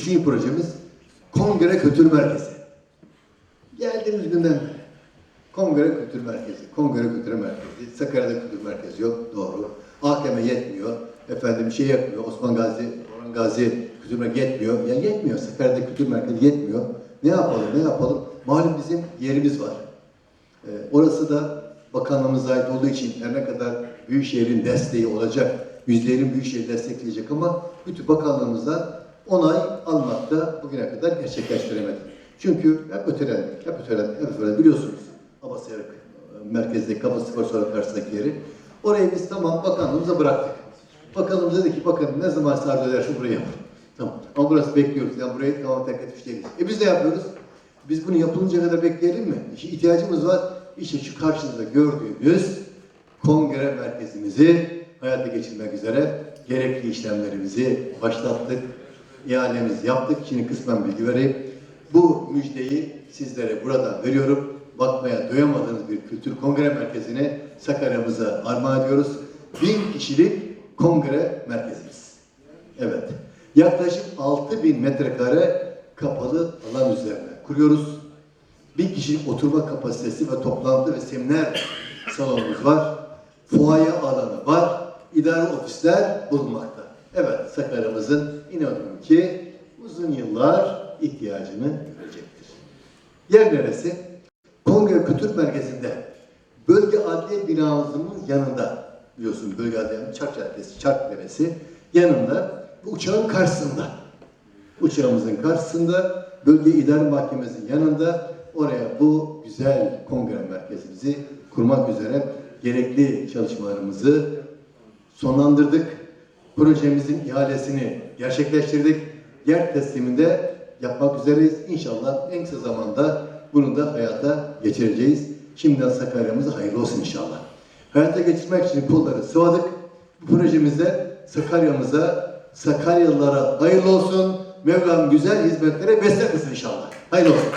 İkinci projemiz Kongre Kültür Merkezi. Geldiğimiz günden Kongre Kültür Merkezi, Kongre Kültür Merkezi, Sakarya'da Kültür Merkezi yok, doğru. AKM yetmiyor, efendim şey yapmıyor, Osman Gazi, Orhan Gazi Kültür Merkezi yetmiyor. Ya yetmiyor, Sakarya'da Kültür Merkezi yetmiyor. Ne yapalım, ne yapalım? Malum bizim yerimiz var. Ee, orası da bakanlığımıza ait olduğu için her ne kadar Büyükşehir'in desteği olacak, yüzlerin Büyükşehir destekleyecek ama bütün bakanlığımızdan onay almakta bugüne kadar gerçekleştiremedik. Çünkü hep ötelendik, hep ötelendik, hep ötelendik. Biliyorsunuz Abasyarak merkezdeki Kamu Spor Salonu karşısındaki yeri. Orayı biz tamam bakanlığımıza bıraktık. Bakanlığımız dedi ki bakın ne zaman sarf ederse burayı yapın. Tamam. Ama burası bekliyoruz. Yani burayı tamam terk etmiş değiliz. E biz ne yapıyoruz? Biz bunu yapılıncaya kadar bekleyelim mi? İşte ihtiyacımız var. İşte şu karşınızda gördüğünüz kongre merkezimizi hayata geçirmek üzere gerekli işlemlerimizi başlattık. İhalemizi yaptık. Şimdi kısmen bilgi vereyim. Bu müjdeyi sizlere burada veriyorum. Bakmaya doyamadığınız bir kültür kongre merkezini Sakarya'mıza armağan ediyoruz. Bin kişilik kongre merkezimiz. Evet. Yaklaşık 6000 metrekare kapalı alan üzerine kuruyoruz. Bin kişilik oturma kapasitesi ve toplantı ve seminer salonumuz var. Fuaye alanı var. İdare ofisler bulunmakta. Evet, Sakarya'mızın inanıyorum ki uzun yıllar ihtiyacını görecektir. Yer neresi? Kongre Kültür Merkezi'nde bölge adliye binamızın yanında biliyorsun bölge adliye Çark Caddesi, Çark Deresi yanında uçağın karşısında uçağımızın karşısında bölge idare mahkememizin yanında oraya bu güzel kongre merkezimizi kurmak üzere gerekli çalışmalarımızı sonlandırdık. Projemizin ihalesini gerçekleştirdik. Yer tesliminde yapmak üzereyiz. İnşallah en kısa zamanda bunu da hayata geçireceğiz. Şimdiden Sakarya'mıza hayırlı olsun inşallah. Hayata geçirmek için kolları sıvadık. Bu projemizde Sakarya'mıza, Sakaryalılara hayırlı olsun. Mevlam güzel hizmetlere vesile kılsın inşallah. Hayırlı olsun.